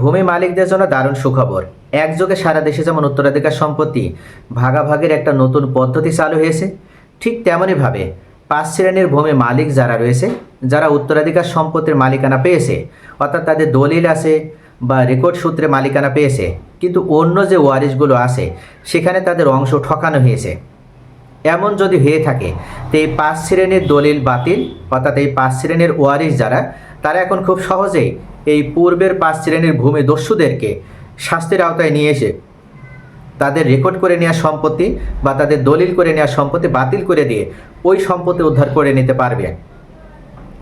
ভূমি মালিকদের জন্য দারুণ সুখবর। একযোগে সারা দেশে যেমন উত্তরাধিকার সম্পত্তি ভাগাভাগির একটা নতুন পদ্ধতি চালু হয়েছে, ঠিক তেমনইভাবে পাঁচ শ্রেণির ভূমি মালিক যারা রয়েছে, যারা উত্তরাধিকার সম্পত্তির মালিকানা পেয়েছে, অর্থাৎ তাদের দলিল আছে বা রেকর্ড সূত্রে মালিকানা পেয়েছে, কিন্তু অন্য যে ওয়ারিশগুলো আছে, সেখানে তাদের অংশ ঠকানো হয়েছে। এমন যদি হয়ে থাকে, তো এই পাঁচ শ্রেণির দলিল বাতিল, অর্থাৎ এই পাঁচ শ্রেণির ওয়ারিশ যারা তারা এখন খুব সহজেই এই পূর্বের পাঁচ শ্রেণির ভূমি দস্যুদেরকে শাস্তির আওতায় নিয়ে এসে তাদের রেকর্ড করে নেওয়া সম্পত্তি বা তাদের দলিল করে নেওয়া সম্পত্তি বাতিল করে দিয়ে ওই সম্পত্তি উদ্ধার করে নিতে পারবে।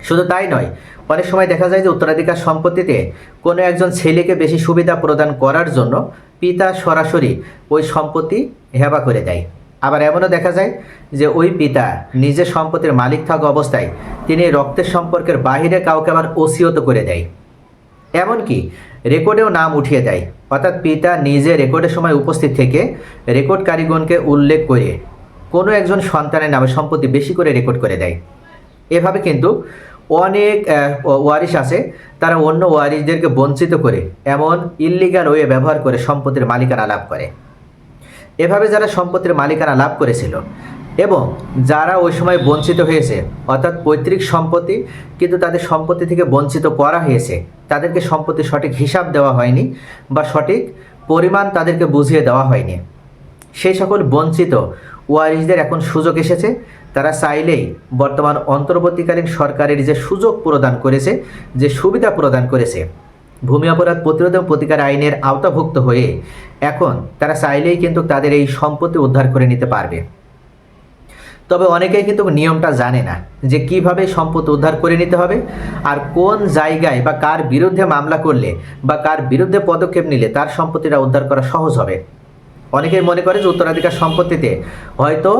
শুধু তাই নয়, অনেক সময় দেখা যায় যে উত্তরাধিকার সম্পত্তিতে কোনো একজন ছেলেকে বেশি সুবিধা প্রদান করার জন্য পিতা সরাসরি ওই সম্পত্তি হেবা করে দেয়। আবার এমনও দেখা যায় যে ওই পিতা নিজের সম্পত্তির মালিক থাকা অবস্থায় তিনি রক্তের সম্পর্কের বাহিরে কাউকে আবার ওসিয়ত করে দেয়। এমনকি রেকর্ডেও নাম উঠিয়ে দেয়। অর্থাৎ পিতা নিজে রেকর্ডের সময় উপস্থিত থেকে রেকর্ড কারিগণকে উল্লেখ করে কোনো একজন সন্তানের নামে সম্পত্তি বেশি করে রেকর্ড করে দেয়। এভাবে কিন্তু অনেক ওয়ারিশ আছে, তারা অন্য ওয়ারিশদেরকে বঞ্চিত করে এমন ইল্লিগাল ওয়ে ব্যবহার করে সম্পত্তির মালিকানা লাভ করে। এভাবে যারা সম্পত্তির মালিকানা লাভ করেছিল এবং যারা ওই সময় বঞ্চিত হয়েছে, অর্থাৎ পৈতৃক সম্পত্তি, কিন্তু তাদের সম্পত্তি থেকে বঞ্চিত করা হয়েছে, তাদেরকে সম্পত্তির সঠিক হিসাব দেওয়া হয়নি বা সঠিক পরিমাণ তাদেরকে বুঝিয়ে দেওয়া হয়নি। সেই সকল বঞ্চিত ওয়ারিসদের এখন সুযোগ এসেছে। তারা চাইলেই বর্তমান অন্তর্বর্তীকালীন সরকারের যে সুযোগ প্রদান করেছে, যে সুবিধা প্রদান করেছে ভূমি অপরাধ প্রতিরোধ এবং প্রতিকার আইনের আওতাভুক্ত হয়ে এখন তারা চাইলেই কিন্তু তাদের এই সম্পত্তি উদ্ধার করে নিতে পারবে। তবে অনেকেই কিন্তু নিয়মটা জানে না যে কীভাবে সম্পত্তি উদ্ধার করে নিতে হবে আর কোন জায়গায় বা কার বিরুদ্ধে মামলা করলে বা কার বিরুদ্ধে পদক্ষেপ নিলে তার সম্পত্তিটা উদ্ধার করা সহজ হবে। অনেকেই মনে করে যে উত্তরাধিকার সম্পত্তিতে হয়তো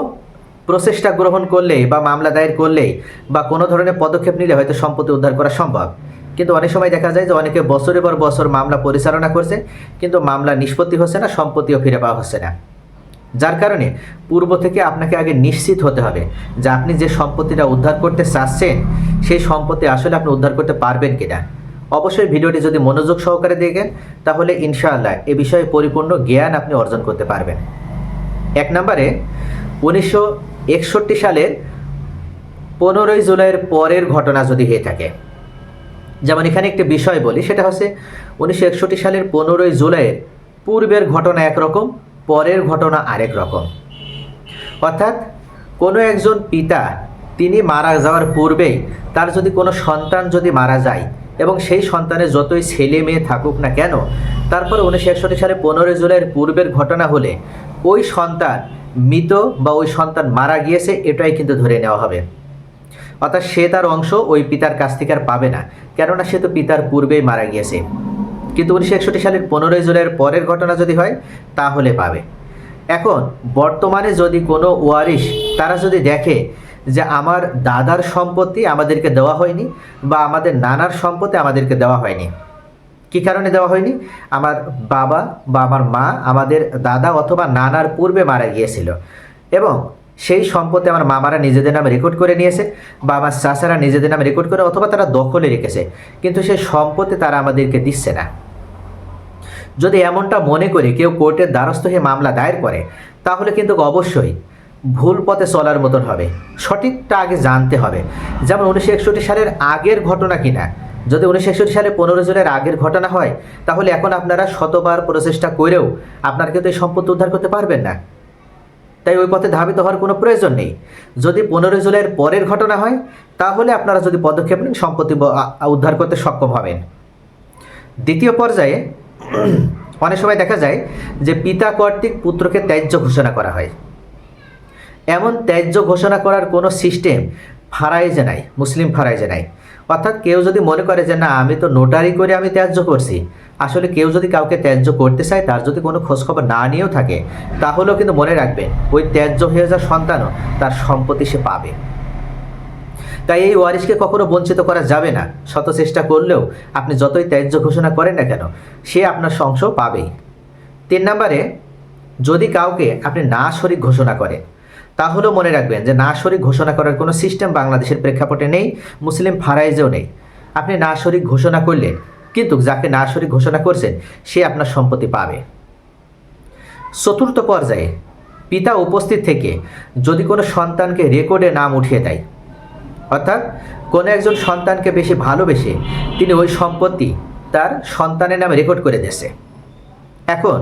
প্রচেষ্টা গ্রহণ করলেই বা মামলা দায়ের করলেই বা কোনো ধরনের পদক্ষেপ নিলে হয়তো সম্পত্তি উদ্ধার করা সম্ভব। কিন্তু অনেক সময় দেখা যায় যে অনেকে বছরের পর বছর মামলা পরিচালনা করছে, কিন্তু মামলা নিষ্পত্তি হচ্ছে না, সম্পত্তিও ফিরে পাওয়া হচ্ছে না। যার কারণে পূর্ব থেকে আপনাকে আগে নিশ্চিত হতে হবে যে আপনি যে সম্পত্তিটা উদ্ধার করতে চাচ্ছেন, সেই সম্পত্তি আসলে আপনি উদ্ধার করতে পারবেন কিনা। অবশ্যই ভিডিওটি যদি মনোযোগ সহকারে দেখেন, তাহলে ইনশাআল্লাহ এ বিষয়ে পরিপূর্ণ জ্ঞান আপনি অর্জন করতে পারবেন। এক নম্বরে, উনিশশো একষট্টি সালের পনেরোই জুলাইয়ের পরের ঘটনা যদি হয়ে থাকে যেমন এখানে একটি বিষয় বলি, সেটা হচ্ছে উনিশশো একষট্টি সালের পনেরোই জুলাইয়ের পূর্বের ঘটনা একরকম, পরের ঘটনা আরেক রকম। অর্থাৎ কোনো একজন পিতা, তিনি মারা যাওয়ার পূর্বেই তার যদি কোনো সন্তান যদি মারা যায় এবং সেই সন্তানের যতই ছেলে মেয়ে থাকুক না কেন, তারপরে উনিশশো একষট্টি সালে পনেরোই জুলাইয়ের পূর্বের ঘটনা হলে ওই সন্তান মৃত বা ওই সন্তান মারা গিয়েছে, এটাই কিন্তু ধরে নেওয়া হবে। অর্থাৎ সে তার অংশ ওই পিতার কাছ থেকে আর পাবে না। কেননা সে তো পিতার পূর্বেই মারা গিয়েছে। কিন্তু উনিশশো একষট্টি সালের পনেরোই জুলাইয়ের পরের ঘটনা যদি হয়, তাহলে পাবে। এখন, বর্তমানে যদি কোনো ওয়ারিশ তারা যদি দেখে যে আমার দাদার সম্পত্তি আমাদেরকে দেওয়া হয়নি বা আমাদের নানার সম্পত্তি আমাদেরকে দেওয়া হয়নি, কি কারণে দেওয়া হয়নি? আমার বাবা বা আমার মা আমাদের দাদা অথবা নানার পূর্বে মারা গিয়েছিল। এবং সেই সম্পত্তি আমার মামারা নিজেদের নামে রেকর্ড করে নিয়েছে বা আমার চাচারা নিজেদের নামে রেকর্ড করে অথবা তারা দখলে রেখেছে। কিন্তু সেই সম্পত্তি তারা আমাদেরকে দিচ্ছে না। যদি এমনটা মনে করে কেউ কোর্টের দ্বারস্থ হয়ে মামলা দায়ের করে, তাহলে কিন্তু অবশ্যই ভুল পথে চলার মতন হবে। সঠিকটা আগে জানতে হবে। যেমন উনিশশো একষট্টি সালের আগের ঘটনা কিনা। যদি উনিশশো একষট্টি সালে পনেরো জনের আগের ঘটনা হয়, তাহলে এখন আপনারা শতবার প্রচেষ্টা করেও আপনারা কিন্তু এই সম্পত্তি উদ্ধার করতে পারবেন না। তাই ওই পথে ধাবিত হওয়ার কোনো প্রয়োজন নেই। যদি পনেরোই জুলাইয়ের পরের ঘটনা হয়, তাহলে আপনারা যদি পদক্ষেপ নেন, সম্পত্তি উদ্ধার করতে সক্ষম হবেন। দ্বিতীয় পর্যায়ে অনেক সময় দেখা যায় যে পিতা কর্তৃক পুত্রকে ত্যায্য ঘোষণা করা হয়। এমন ত্যায্য ঘোষণা করার কোনো সিস্টেম ফারাইজে নাই মুসলিম ফারাইজে নাই অর্থাৎ কেউ যদি মনে করে যে, না, আমি তো নোটারি করে আমি ত্যায্য করছি। আসলে কেউ যদি কাউকে ত্যায্য করতে চায়, তার যদি কোনো খোঁজখবর না নিয়েও থাকে, তাহলেও কিন্তু মনে রাখবেন ওই ত্যায্য হয়ে যাওয়া সন্তানও তার সম্পত্তি সে পাবে। তাই এই ওয়ারিশকে কখনো বঞ্চিত করা যাবে না। শত চেষ্টা করলেও আপনি যতই ত্যায্য ঘোষণা করেন না কেন, সে আপনার অংশ পাবেই। তিন নম্বরে, যদি কাউকে আপনি না শরিক ঘোষণা করেন তাহলেও মনে রাখবেন যে না শরিক ঘোষণা করার কোনো সিস্টেম বাংলাদেশের প্রেক্ষাপটে নেই, মুসলিম ফারাইজেও নেই। আপনি না শরিক ঘোষণা করলেন, কিন্তু যাকে নার্সরি ঘোষণা করছেন, সে আপনার সম্পত্তি পাবে। চতুর্থ পর্যায়ে, পিতা উপস্থিত থেকে যদি কোনো সন্তানকে রেকর্ডে নাম উঠিয়ে দেয়, অর্থাৎ কোনো একজন সন্তানকে বেশি ভালোবেসে তিনি ওই সম্পত্তি তার সন্তানের নামে রেকর্ড করে দিয়েছে। এখন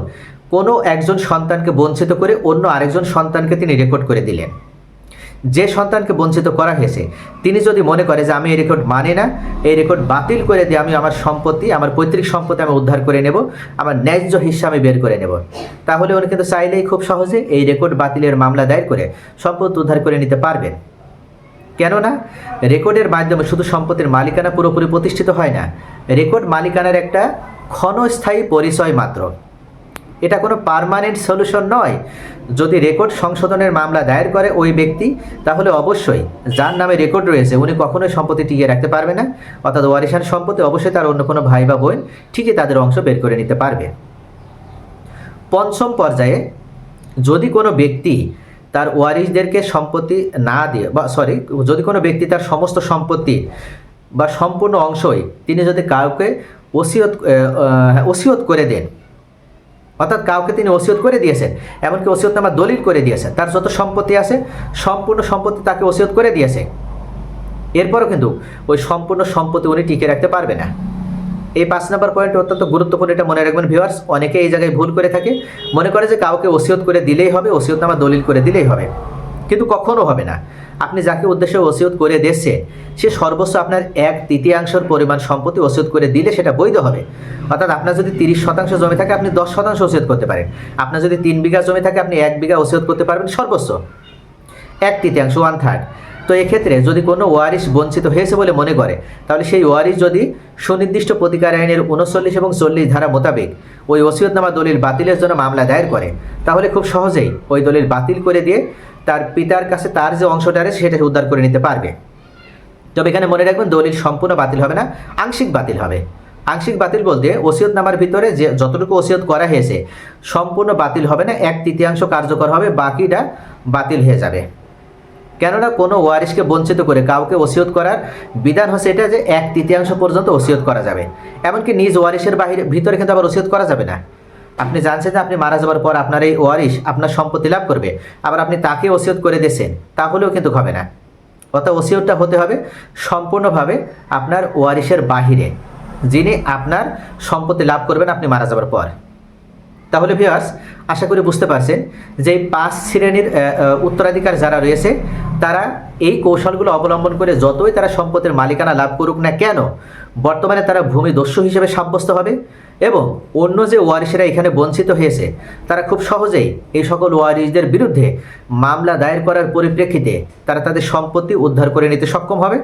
কোনো একজন সন্তানকে বঞ্চিত করে অন্য আরেকজন সন্তানকে তিনি রেকর্ড করে দিলেন। যে সন্তানকে বঞ্চিত করা হয়েছে, তিনি যদি মনে করে যে আমি এই রেকর্ড মানে না, এই রেকর্ড বাতিল করে দিয়ে আমি আমার সম্পত্তি, আমার পৈতৃক সম্পত্তি আমি উদ্ধার করে নেব, আমার ন্যায্য হিস্সা আমি বের করে নেব, তাহলে উনি কিন্তু চাইলেই খুব সহজে এই রেকর্ড বাতিলের মামলা দায়ের করে সম্পত্তি উদ্ধার করে নিতে পারবেন। কেননা রেকর্ডের মাধ্যমে শুধু সম্পত্তির মালিকানা পুরোপুরি প্রতিষ্ঠিত হয় না রেকর্ড মালিকানার একটা ক্ষণস্থায়ী পরিচয় মাত্র। এটা কোনো পার্মানেন্ট সলিউশন নয়। যদি রেকর্ড সংশোধনের মামলা দায়ের করে ওই ব্যক্তি তাহলে অবশ্যই যার নামে রেকর্ড রয়েছে উনি কখনোই সম্পত্তি টিকিয়ে রাখতে পারবে না। অর্থাৎ ওয়ারিশান সম্পত্তি অবশ্যই তার অন্য কোনো ভাই বা বোন ঠিকই তাদের অংশ বের করে নিতে পারবে। পঞ্চম পর্যায়ে যদি কোনো ব্যক্তি তার ওয়ারিশদেরকে সম্পত্তি না দিয়ে বা সরি যদি কোনো ব্যক্তি তার সমস্ত সম্পত্তি বা সম্পূর্ণ অংশই তিনি যদি কাউকে ওসিয়ত আহ, ওসিয়ত করে দেন অর্থাৎ কাউকে তিনি ওসিয়ত করে দিয়েছেন, এমনকি ওসিয়তনামা দলিল করে দিয়েছেন তার যত সম্পত্তি আছে, সম্পূর্ণ সম্পত্তি তাকে ওসিয়ত করে দিয়েছে। এরপরও কিন্তু ওই সম্পূর্ণ সম্পত্তি উনি টিকে রাখতে পারবে না। এই পাঁচ নম্বর পয়েন্ট অত্যন্ত গুরুত্বপূর্ণ, এটা মনে রাখবেন ভিউয়ার্স অনেকে এই জায়গায় ভুল করে থাকে। মনে করে যে কাউকে ওসিয়ত করে দিলেই হবে, ওসিয়তনামা দলিল করে দিলেই হবে। কিন্তু কখনো হবে না। আপনি যাকে উদ্দেশ্যে ওসিয়ত করে দিয়েছে, সে সর্বোচ্চ আপনার এক তৃতীয়াংশের পরিমাণ সম্পত্তি ওসিয়ত করে দিলে সেটা বৈধ হবে। অর্থাৎ আপনার যদি তিরিশ শতাংশ জমি থাকে, আপনি দশ শতাংশ ওসিয়ত করতে পারেন। আপনার যদি তিন বিঘা জমি থাকে, আপনি এক বিঘা ওসিয়ত করতে পারবেন সর্বোচ্চ এক তৃতীয়াংশ ওয়ান থার্ড তো এক্ষেত্রে যদি কোনো ওয়ারিশ বঞ্চিত হয়েছে বলে মনে করে, তাহলে সেই ওয়ারিশ যদি সুনির্দিষ্ট প্রতিকার আইনের উনচল্লিশ এবং চল্লিশ ধারা মোতাবেক ওই ওসিয়তনামা দলিল বাতিলের জন্য মামলা দায়ের করে, তাহলে খুব সহজেই ওই দলিল বাতিল করে দিয়ে তার পিতার কাছে তার যে অংশটা আছে সেটা উদ্ধার করে নিতে পারবে। তবে এখানে মনে রাখবেন দলিল সম্পূর্ণ বাতিল হবে না, আংশিক বাতিল হবে। আংশিক বাতিল বলতে ওসিয়ত নামার ভিতরে যে যতটুকু ওসিয়ত করা হয়েছে, সম্পূর্ণ বাতিল হবে না, এক তৃতীয়াংশ কার্যকর হবে, বাকিটা বাতিল হয়ে যাবে। কেননা কোনো ওয়ারিশকে বঞ্চিত করে কাউকে ওসিয়ত করার বিধান হচ্ছে এটা যে এক তৃতীয়াংশ পর্যন্ত ওসিয়ত করা যাবে। এমনকি নিজ ওয়ারিশের বাহিরে, ভিতরে কিন্তু আবার ওসিয়ত করা যাবে না। আপনি জানছেন যে আপনি মারা যাওয়ার পর আপনার এই ওয়ারিশ আপনার সম্পত্তি লাভ করবে, আবার আপনি তাকে ওসিয়ত করে দিয়েছেন, তাহলেও কিন্তু হবে না। অর্থাৎ ওসিয়তটা হতে হবে সম্পূর্ণভাবে আপনার ওয়ারিশের বাহিরে, যিনি আপনার সম্পত্তি লাভ করবেন আপনি মারা যাওয়ার পর। তাহলে ভিউয়ার্স আশা করি বুঝতে পারছেন যে পাঁচ শ্রেণির উত্তরাধিকার যারা রয়েছে, তারা এই কৌশলগুলো অবলম্বন করে যতই তারা সম্পত্তির মালিকানা লাভ করুক না কেন, বর্তমানে তারা ভূমি দস্যু হিসেবে সাব্যস্ত হবে এবং অন্য যে ওয়ারিশেরা এখানে বঞ্চিত হয়েছে, তারা খুব সহজেই এই সকল ওয়ারিসদের বিরুদ্ধে মামলা দায়ের করার পরিপ্রেক্ষিতে তারা তাদের সম্পত্তি উদ্ধার করে নিতে সক্ষম হবে।